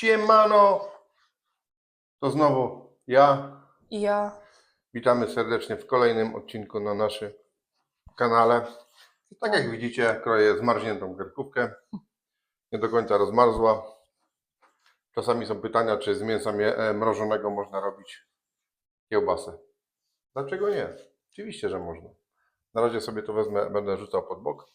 Siemano! To znowu ja. I ja. Witamy serdecznie w kolejnym odcinku na naszym kanale. Tak jak widzicie, kroję zmarzniętą karkówkę. Nie do końca rozmarzła. Czasami są pytania, czy z mięsa e, mrożonego można robić kiełbasę. Dlaczego nie? Oczywiście, że można. Na razie sobie to wezmę, będę rzucał pod bok.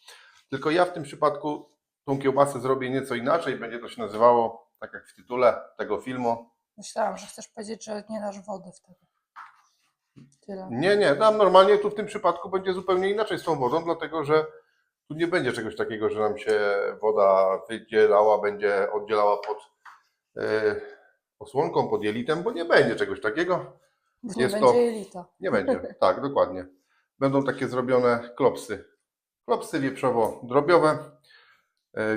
Tylko ja w tym przypadku tą kiełbasę zrobię nieco inaczej. Będzie to się nazywało, tak jak w tytule tego filmu, Myślałam, że chcesz powiedzieć, że nie dasz wody wtedy. Tyle. Nie, nie, tam normalnie tu w tym przypadku będzie zupełnie inaczej z tą wodą, dlatego że tu nie będzie czegoś takiego, że nam się woda wydzielała, będzie oddzielała pod e, osłonką, pod jelitem, bo nie będzie czegoś takiego. Bo nie jest będzie to- jelita. Nie będzie, tak, dokładnie. Będą takie zrobione klopsy. Klopsy wieprzowo-drobiowe,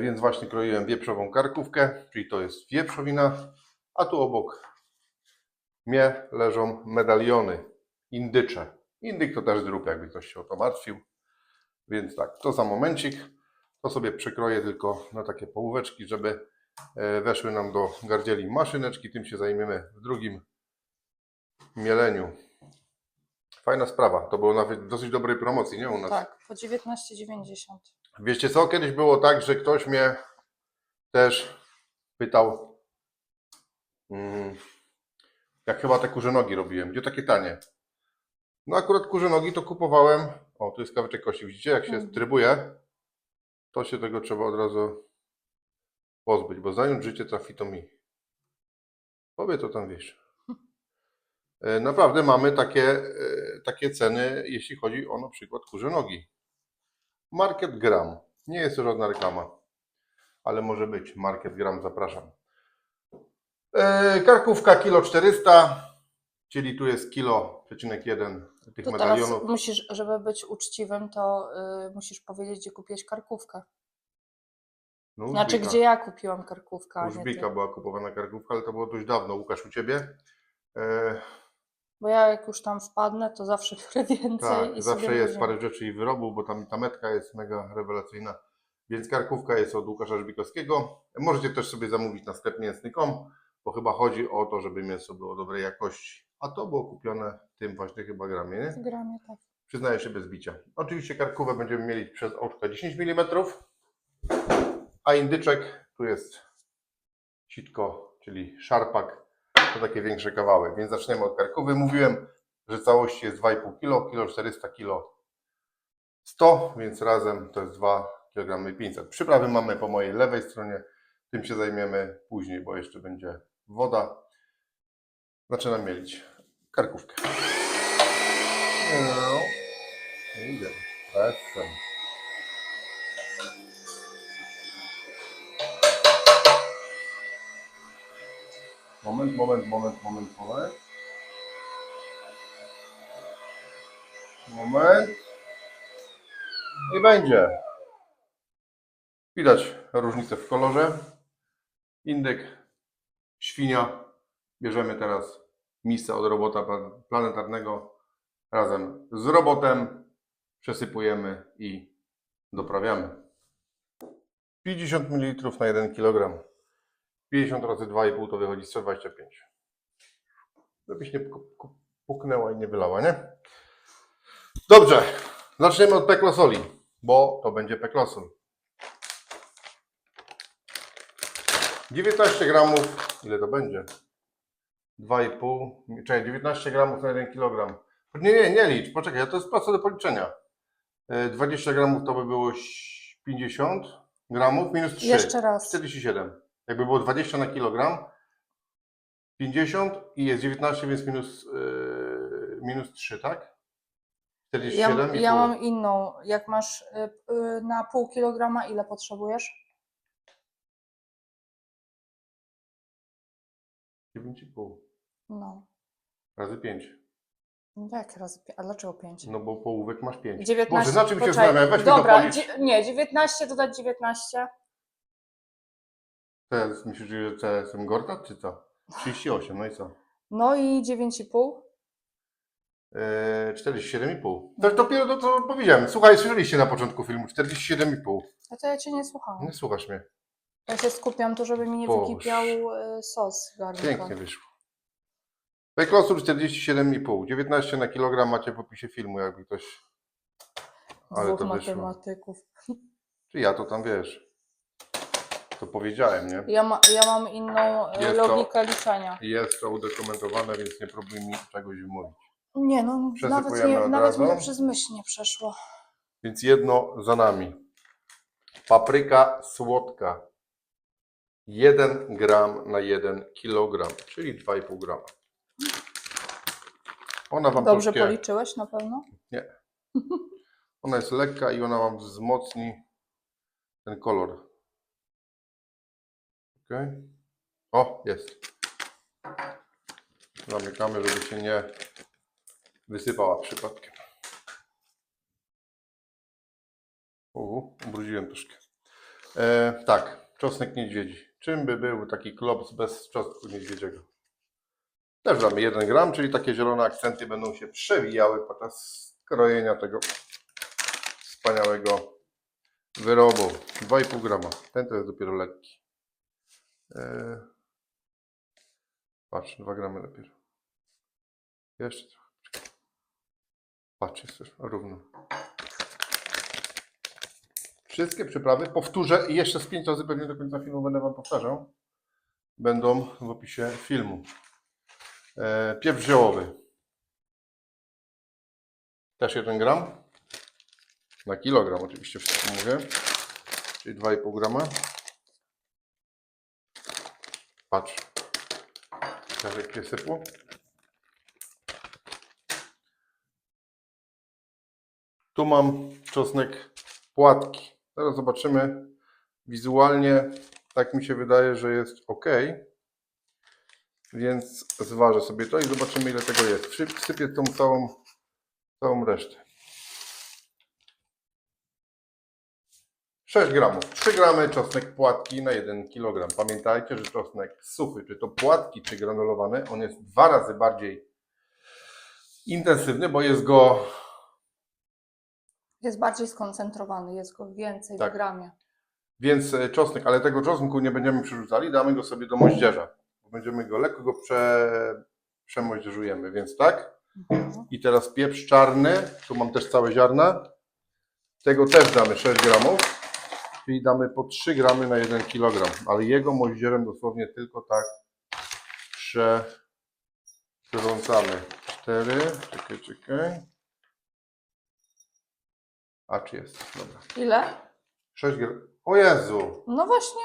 więc właśnie kroiłem wieprzową karkówkę, czyli to jest wieprzowina, a tu obok mnie leżą medaliony indycze. Indyk to też drób, jakby ktoś się o to martwił. Więc tak, to za momencik. To sobie przekroję tylko na takie połóweczki, żeby e, weszły nam do gardzieli maszyneczki. Tym się zajmiemy w drugim mieleniu. Fajna sprawa. To było nawet dosyć dobrej promocji, nie u nas. Tak, po 19,90. Wiecie co, kiedyś było tak, że ktoś mnie też pytał, mm, jak chyba te kurze nogi robiłem, gdzie takie tanie. No akurat kurze nogi to kupowałem, o tu jest kawyczek kości, widzicie jak się Mhm. trybuje, to się tego trzeba od razu pozbyć, bo zanim życie trafi to mi. Powie to tam wiesz. E, Naprawdę mamy takie, e, takie ceny, jeśli chodzi o na przykład kurze nogi. Market Gram. Nie jest to żadna reklama, ale może być. Market Gram, zapraszam. E, karkówka kilo 400, czyli tu jest kilo przecinek jeden tych To teraz medalionów. musisz, żeby być uczciwym, to y, musisz powiedzieć, gdzie kupiłeś karkówkę. No, Znaczy, gdzie ja kupiłam karkówkę, U Żbika była kupowana karkówka, ale to było dość dawno. Łukasz u Ciebie? E, Bo ja jak już tam wpadnę, to zawsze biorę więcej tak, i zawsze sobie jest bierzemy. parę rzeczy i wyrobów, bo tam ta metka jest mega rewelacyjna. Więc karkówka jest od Łukasza Żbikowskiego. Możecie też sobie zamówić na sklep mięsny.com, bo chyba chodzi o to, żeby mięso było dobrej jakości. A to było kupione w tym właśnie chyba gramie, nie? W gramie, tak. Przyznaję się bez bicia. Oczywiście karkówę będziemy mieli przez oczka 10 mm, a indyczek tu jest sitko, czyli szarpak, to takie większe kawały. Więc zaczniemy od karkówy. Mówiłem, że całości jest 2,5 kg, kilo 400, kilo 100, więc razem to jest 2 kg 500. Przyprawy mamy po mojej lewej stronie, tym się zajmiemy później, bo jeszcze będzie woda. Zaczynam mielić karkówkę. No. Idę. Jestem. Moment, moment, moment, moment, moment. Moment. I będzie. Widać różnicę w kolorze. Indyk, świnia. Bierzemy teraz misę od robota plan- planetarnego razem z robotem. Przesypujemy i doprawiamy. 50 ml na 1 kg. 50 razy 2,5 to wychodzi 125. Żebyś nie pu- pu- puknęła i nie wylała, nie? Dobrze, zaczniemy od peklosoli, bo to będzie peklosol. 19 gramów, ile to będzie? 2,5, czekaj, 19 gramów na 1 kg. Nie, nie, nie licz, poczekaj, to jest proste do policzenia. E, 20 gramów to by było ś- 50 gramów minus 3. Jeszcze raz. 47. Jakby było 20 na kilogram, 50 i jest 19, więc minus, yy, minus 3, tak? Ja, 47 i ja pół. mam inną. Jak masz y, y, na pół kilograma, ile potrzebujesz? 9,5 No. razy 5. No Jak razy pię- A dlaczego 5? No bo połówek masz 5. 19. Boże, na czym się poczekaj. zastanawiam? Weź mi to Dobra, policz. dzie- nie, 19 dodać 19. Jest, myślisz, że to jestem Gortat, czy co? 38, no i co? No i 9,5. Yy, 47,5. To dopiero to, co powiedziałem. Słuchaj, słyszeliście na początku filmu 47,5. A to ja cię nie słuchałam. Nie słuchasz mnie. Ja się skupiam tu, żeby mi nie Boże. wykipiał y, sos. Pięknie wyszło. Wejklosur 47,5. 19 na kilogram macie w opisie filmu, jakby ktoś... Ale Dwóch to wyszło. matematyków. Czy ja to tam wiesz? To powiedziałem, nie? Ja, ma, ja mam inną Jest to- logikę liczenia. Jest to udokumentowane, więc nie próbuj mi czegoś wymówić. Nie, no nawet, nie, od nawet mi to przez myśl nie przeszło. Więc jedno za nami. Papryka słodka. 1 gram na 1 kilogram, czyli 2,5 grama. Ona Wam Dobrze troszkę, policzyłeś na pewno? ona jest lekka i ona Wam wzmocni ten kolor. O, jest. Zamykamy, żeby się nie wysypała przypadkiem. Uhu, ubrudziłem troszkę. E, tak, czosnek niedźwiedzi. Czym by był taki klops bez czosnku niedźwiedziego? Też damy 1 gram, czyli takie zielone akcenty będą się przewijały podczas krojenia tego wspaniałego wyrobu. 2,5 grama. Ten to jest dopiero lekki. E, patrz, 2 gramy dopiero. Jeszcze trochę. Patrz, jest już równo. Wszystkie przyprawy powtórzę i jeszcze z pięć razy pewnie do końca filmu będę Wam powtarzał. Będą w opisie filmu. E, pieprz ziołowy. Też 1 gram. Na kilogram oczywiście wszystko mówię. Czyli 2,5 grama. Patrz. Teraz jak sypło. Tu mam czosnek płatki. Teraz zobaczymy wizualnie. Tak mi się wydaje, że jest ok. Więc zważę sobie to i zobaczymy ile tego jest. Wsypię tą całą, całą resztę. 6 gramów. 3 gramy czosnek płatki na 1 kg. Pamiętajcie, że czosnek suchy, czy to płatki, czy granulowany, on jest dwa razy bardziej intensywny, bo jest go Jest bardziej skoncentrowany, jest go więcej Tak. w gramie. Więc e, czosnek, ale tego czosnku nie będziemy przerzucali, damy go sobie do moździerza. Będziemy go lekko go prze, przemoździerzujemy, więc tak. Mhm. I teraz pieprz czarny, tu mam też całe ziarna. Tego też damy 6 gramów, czyli damy po 3 gramy na 1 kg, ale jego moździerem dosłownie tylko tak prze, przerządzamy. 4, czekaj, czekaj. A czy jest? Dobra. Ile? 6 gramów. O Jezu! No właśnie,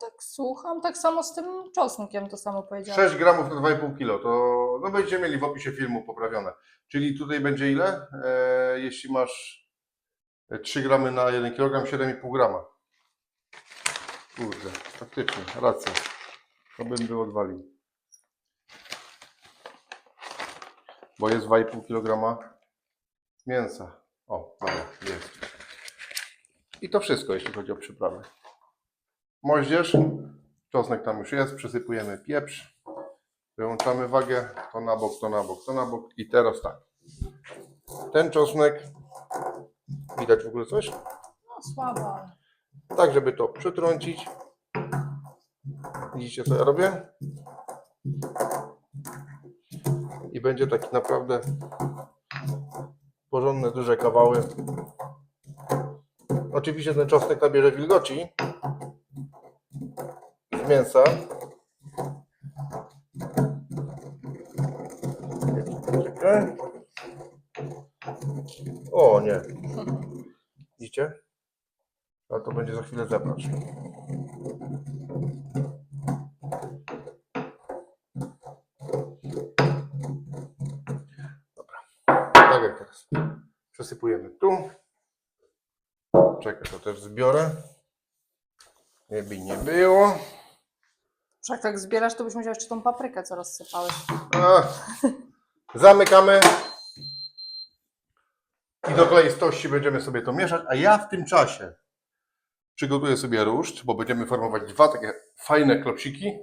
tak słucham. Tak samo z tym czosnkiem to samo powiedziałam. 6 gramów na 2,5 kg, to no będziecie mieli w opisie filmu poprawione. Czyli tutaj będzie ile? E, jeśli masz 3 gramy na 1 kg, 7,5 grama. Kurde, faktycznie, racja. To bym był odwalił. Bo jest 2,5 kg mięsa. O, dobra, jest. I to wszystko, jeśli chodzi o przyprawy. Moździerz, czosnek tam już jest, przysypujemy pieprz, wyłączamy wagę, to na bok, to na bok, to na bok i teraz tak. Ten czosnek, widać w ogóle coś? No słabo, Tak, żeby to przytrącić. Widzicie, co ja robię? I będzie taki naprawdę porządne, duże kawały. Oczywiście ten czosnek nabierze wilgoci z mięsa. Czekaj. O nie. Widzicie? Ale to będzie za chwilę zebrać. Dobra. Tak jak teraz. Przesypujemy tu. Czekaj, to też zbiorę. Nie by nie było. jak tak zbierasz, to byś musiał jeszcze tą paprykę, co rozsypałeś. Zamykamy. I do kleistości będziemy sobie to mieszać, a ja w tym czasie przygotuję sobie ruszt, bo będziemy formować dwa takie fajne klopsiki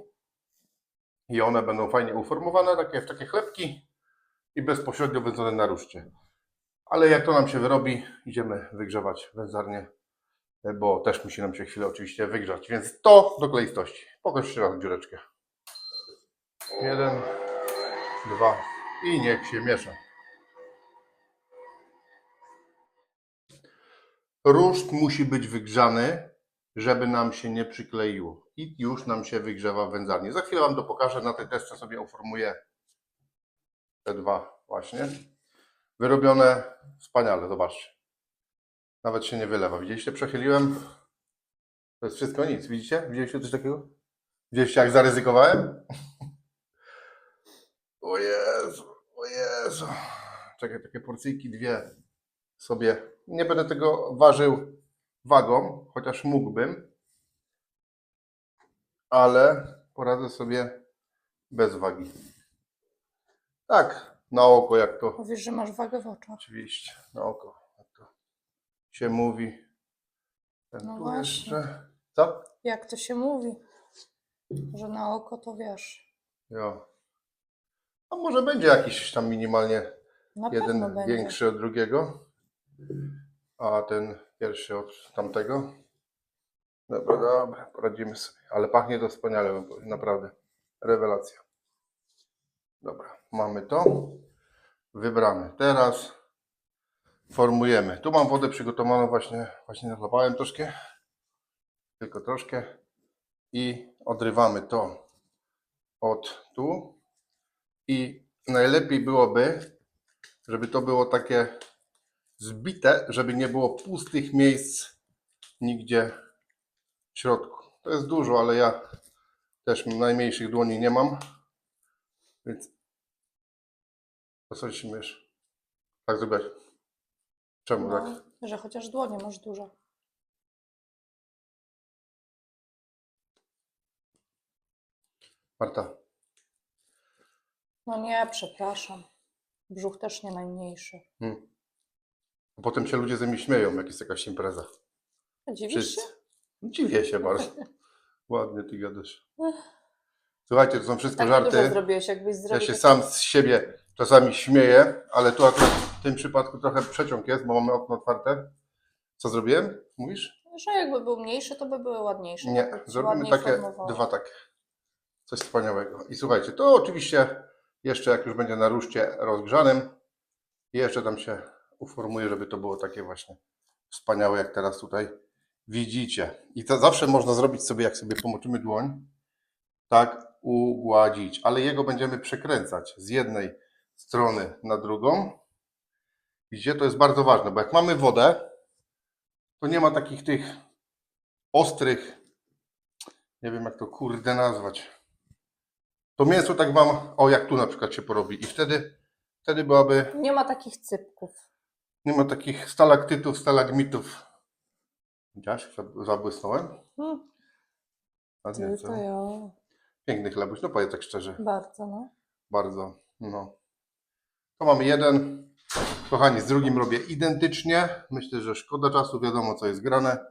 i one będą fajnie uformowane, takie w takie chlebki i bezpośrednio wędzone na ruszcie. Ale jak to nam się wyrobi, idziemy wygrzewać wędzarnię bo też musi nam się chwilę oczywiście wygrzać. Więc to do kleistości. Pokaż jeszcze raz dziureczkę. Jeden, dwa i niech się miesza. Ruszt musi być wygrzany, żeby nam się nie przykleiło. I już nam się wygrzewa w wędzarni. Za chwilę Wam to pokażę. Na tej testce sobie uformuję te dwa właśnie. Wyrobione wspaniale, zobaczcie. Nawet się nie wylewa. Widzieliście? Przechyliłem. To jest wszystko nic. Widzicie? Widzieliście coś takiego? Widzieliście jak zaryzykowałem? O Jezu, o Jezu. Czekaj, takie porcyjki dwie sobie. Nie będę tego ważył wagą, chociaż mógłbym. Ale poradzę sobie bez wagi. Tak, na oko jak to Mówisz, że masz wagę w oczach. Oczywiście, na oko. Jak to się mówi. Ten No tu właśnie. jeszcze. Co? Jak to się mówi? Że na oko to wiesz. Jo. A może będzie jakiś tam minimalnie Na pewno jeden będzie. większy od drugiego, a ten pierwszy od tamtego. Dobra, dobra, poradzimy sobie. Ale pachnie to wspaniale, naprawdę. Rewelacja. Dobra, mamy to. Wybrane. Teraz formujemy. Tu mam wodę przygotowaną właśnie, właśnie nachlapałem troszkę. Tylko troszkę. I odrywamy to od tu. I najlepiej byłoby, żeby to było takie zbite, żeby nie było pustych miejsc nigdzie w środku. To jest dużo, ale ja też najmniejszych dłoni nie mam. Więc po co się śmiesz? Tak zrobić. Czemu tak? No, że chociaż dłonie masz duże. Marta, No nie, przepraszam. Brzuch też nie najmniejszy. hmm. Potem się ludzie ze mnie śmieją, jak jest jakaś impreza. Dziwisz się? Wszyscy. Dziwię się bardzo. Ładnie ty gadasz. Słuchajcie, to są wszystko Tak dużo żarty. zrobiłeś, jakbyś Ja zrobił. się taki- sam z siebie czasami śmieję, ale tu akurat w tym przypadku trochę przeciąg jest, bo mamy okno otwarte. Co zrobiłem? Mówisz? Że jakby był mniejszy, to by były ładniejsze. Nie, tak by zrobimy ładniej takie formowało. dwa takie. Coś wspaniałego. I słuchajcie, to oczywiście jeszcze jak już będzie na ruszcie rozgrzanym, jeszcze tam się uformuje, żeby to było takie właśnie wspaniałe, jak teraz tutaj widzicie. I to zawsze można zrobić sobie, jak sobie pomoczymy dłoń, tak ugładzić, ale jego będziemy przekręcać z jednej strony na drugą. Widzicie, to jest bardzo ważne, bo jak mamy wodę, to nie ma takich tych ostrych, nie wiem jak to kurde nazwać. To mięso tak wam, o jak tu na przykład się porobi i wtedy, wtedy byłaby, Nie ma takich cypków. Nie ma takich stalaktytów, stalagmitów. Widziałaś, jak zabłysnąłem? Hmm, ty co? to ja. Piękny chlebuś, no powiedz tak szczerze. Bardzo, no. Bardzo, no. To mamy jeden. Kochani, z drugim robię identycznie. Myślę, że szkoda czasu, wiadomo co jest grane.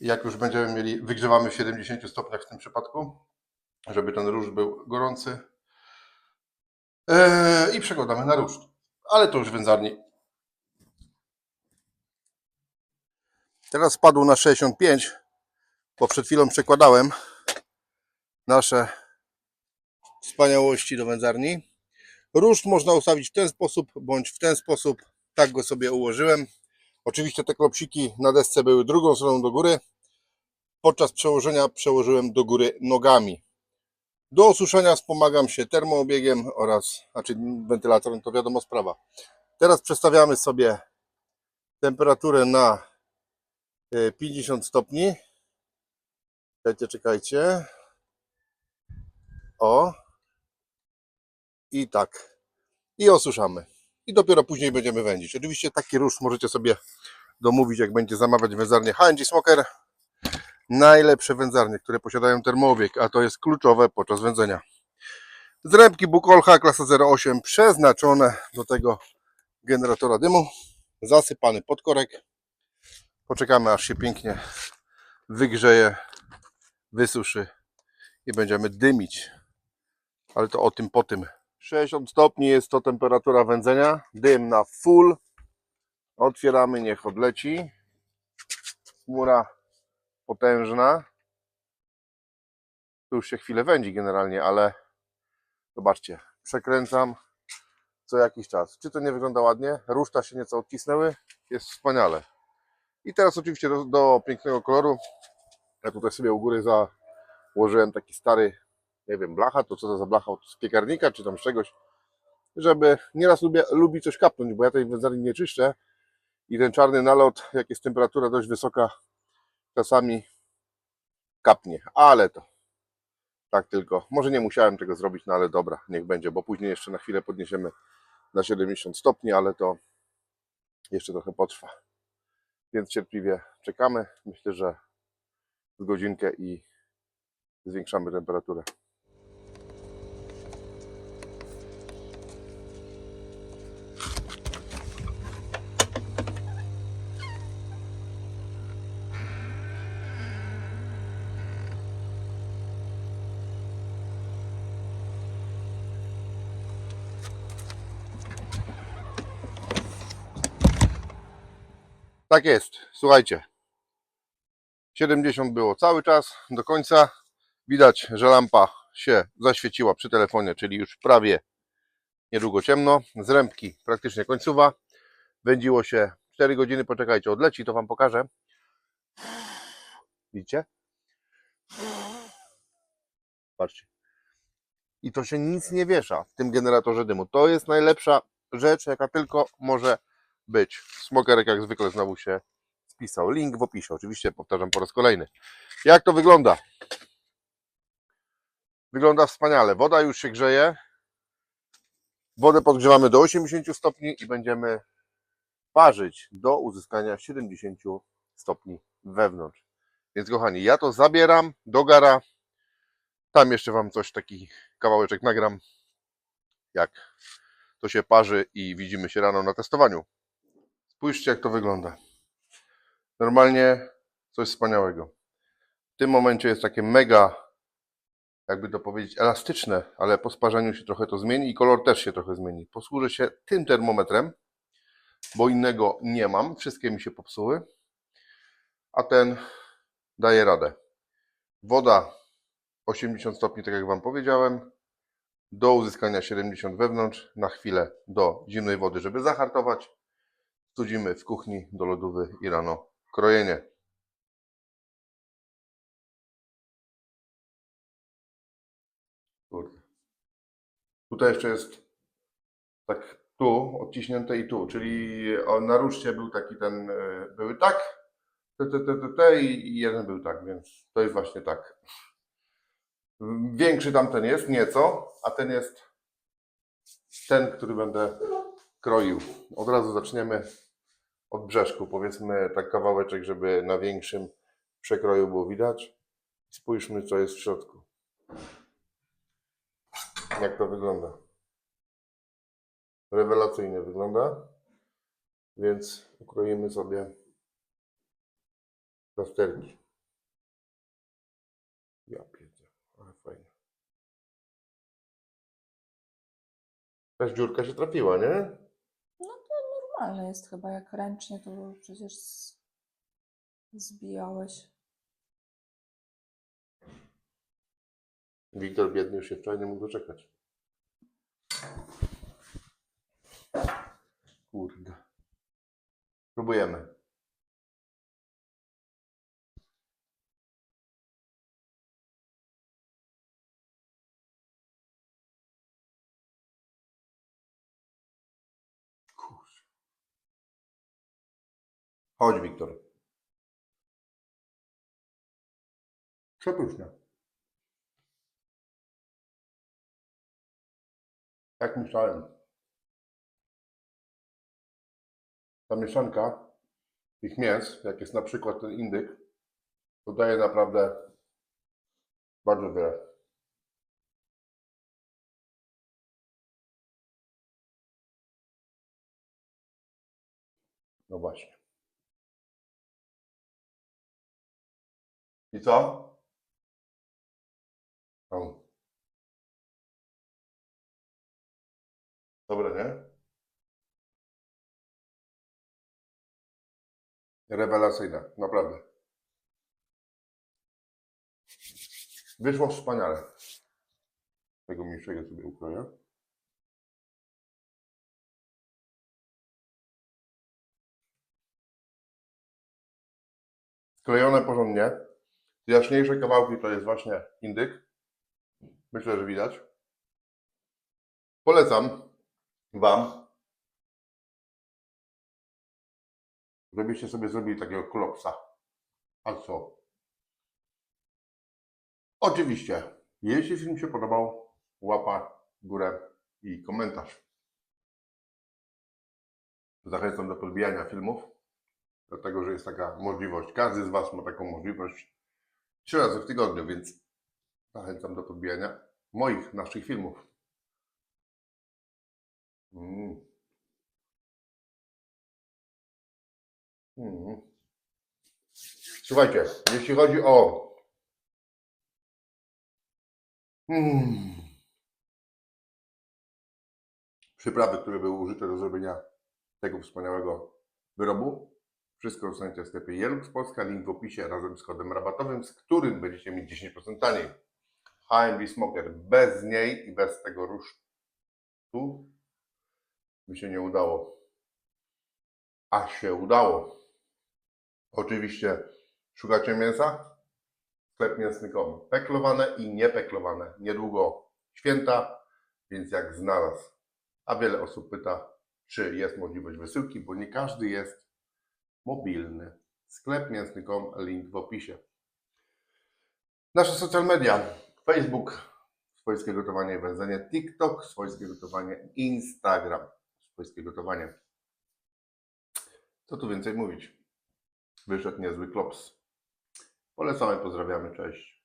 Jak już będziemy mieli, wygrzewamy w 70 stopniach w tym przypadku, żeby ten róż był gorący. Eee, I przekładamy na róż. Ale to już wędzarni. Teraz spadł na 65, bo przed chwilą przekładałem nasze wspaniałości do wędzarni. Róż można ustawić w ten sposób, bądź w ten sposób. Tak go sobie ułożyłem. Oczywiście te klopsiki na desce były drugą stroną do góry. Podczas przełożenia przełożyłem do góry nogami. Do osuszenia wspomagam się termoobiegiem oraz, znaczy wentylatorem, to wiadomo sprawa. Teraz przestawiamy sobie temperaturę na 50 stopni. Czekajcie, czekajcie. O, i tak. I osuszamy. I dopiero później będziemy wędzić. Oczywiście taki róż możecie sobie domówić, jak będzie zamawiać wędzarnię H&G Smoker. Najlepsze wędzarnie, które posiadają termoobieg, a to jest kluczowe podczas wędzenia. Zrębki Bukolcha klasa 08 przeznaczone do tego generatora dymu. Zasypany podkorek. Poczekamy aż się pięknie wygrzeje, wysuszy i będziemy dymić ale to o tym po tym. 60 stopni jest to temperatura wędzenia. Dym na full. Otwieramy, niech odleci. chmura potężna. Tu już się chwilę wędzi generalnie, ale zobaczcie, przekręcam co jakiś czas. Czy to nie wygląda ładnie? Ruszta się nieco odcisnęły. Jest wspaniale. I teraz oczywiście do, do pięknego koloru. Ja tutaj sobie u góry założyłem taki stary, nie wiem, blacha, to co to za blacha od piekarnika, czy tam z czegoś, żeby nieraz lubię, lubi coś kapnąć, bo ja tej wędzarni nie czyszczę i ten czarny nalot, jak jest temperatura dość wysoka, czasami kapnie, ale to tak tylko. Może nie musiałem tego zrobić, no ale dobra, niech będzie, bo później jeszcze na chwilę podniesiemy na 70 stopni, ale to jeszcze trochę potrwa. Więc cierpliwie czekamy. Myślę, że z godzinkę i zwiększamy temperaturę. Tak jest, słuchajcie. 70 było cały czas do końca. Widać, że lampa się zaświeciła przy telefonie, czyli już prawie niedługo ciemno. Z rębki praktycznie końcowa. Wędziło się 4 godziny, poczekajcie, odleci, to Wam pokażę. Widzicie? Patrzcie. I to się nic nie wiesza w tym generatorze dymu. To jest najlepsza rzecz, jaka tylko może być. Smokerek jak zwykle znowu się spisał. Link w opisie, oczywiście powtarzam po raz kolejny. Jak to wygląda? Wygląda wspaniale. Woda już się grzeje. Wodę podgrzewamy do 80 stopni i będziemy parzyć do uzyskania 70 stopni wewnątrz. Więc kochani, ja to zabieram do gara. Tam jeszcze Wam coś, taki kawałeczek nagram, jak to się parzy i widzimy się rano na testowaniu. Spójrzcie, jak to wygląda. Normalnie coś wspaniałego. W tym momencie jest takie mega, jakby to powiedzieć, elastyczne, ale po sparzeniu się trochę to zmieni i kolor też się trochę zmieni. Posłużę się tym termometrem, bo innego nie mam. Wszystkie mi się popsuły. A ten daje radę. Woda 80 stopni, tak jak Wam powiedziałem. Do uzyskania 70 wewnątrz, na chwilę do zimnej wody, żeby zahartować studzimy w kuchni do lodówy i rano krojenie. Tutaj jeszcze jest tak tu odciśnięte i tu, czyli na ruszcie był taki ten, e, były tak, te, te, te, te, te i jeden był tak, więc to jest właśnie tak. Większy tamten jest nieco, a ten jest ten, który będę kroił. Od razu zaczniemy od brzeszku, powiedzmy tak kawałeczek, żeby na większym przekroju było widać. Spójrzmy, co jest w środku. Jak to wygląda. Rewelacyjnie wygląda. Więc ukroimy sobie plasterki. Ja piedzę, ale fajnie. Jakaś dziurka się trafiła, nie? Normalne jest chyba, jak ręcznie to przecież zbijałeś. Wiktor biedny już się wczoraj nie mógł doczekać. Kurde. Próbujemy. Chodź, Wiktor. Przepyszne. Jak myślałem. Ta mieszanka tych mięs, jak jest na przykład ten indyk, to daje naprawdę bardzo wiele. No właśnie. I co? O. Dobre, nie? Rewelacyjne, naprawdę. Wyszło wspaniale. Tego mniejszego sobie ukroję. Sklejone porządnie. Jaśniejsze kawałki to jest właśnie indyk. Myślę, że widać. Polecam Wam, żebyście sobie zrobili takiego klopsa. A co? Oczywiście, jeśli film się podobał, łapa górę i komentarz. Zachęcam do podbijania filmów, dlatego że jest taka możliwość. Każdy z Was ma taką możliwość trzy razy w tygodniu, więc zachęcam do podbijania moich, naszych filmów. Mm. Mm. Słuchajcie, jeśli chodzi o mm, przyprawy, które były użyte do zrobienia tego wspaniałego wyrobu, wszystko dostaniecie w sklepie Jelux Polska, link w opisie razem z kodem rabatowym, z którym będziecie mieć 10% taniej. HMB Smoker bez niej i bez tego rusztu mi się nie udało. A się udało. Oczywiście szukacie mięsa? Sklep mięsny.com. Peklowane i niepeklowane. Niedługo święta, więc jak znalazł. A wiele osób pyta, czy jest możliwość wysyłki, bo nie każdy jest mobilny. Sklep mięsny.com, link w opisie. Nasze social media. Facebook, swojskie gotowanie i wędzenie. TikTok, swojskie gotowanie. Instagram, swojskie gotowanie. Co tu więcej mówić? Wyszedł niezły klops. Polecamy, pozdrawiamy, cześć.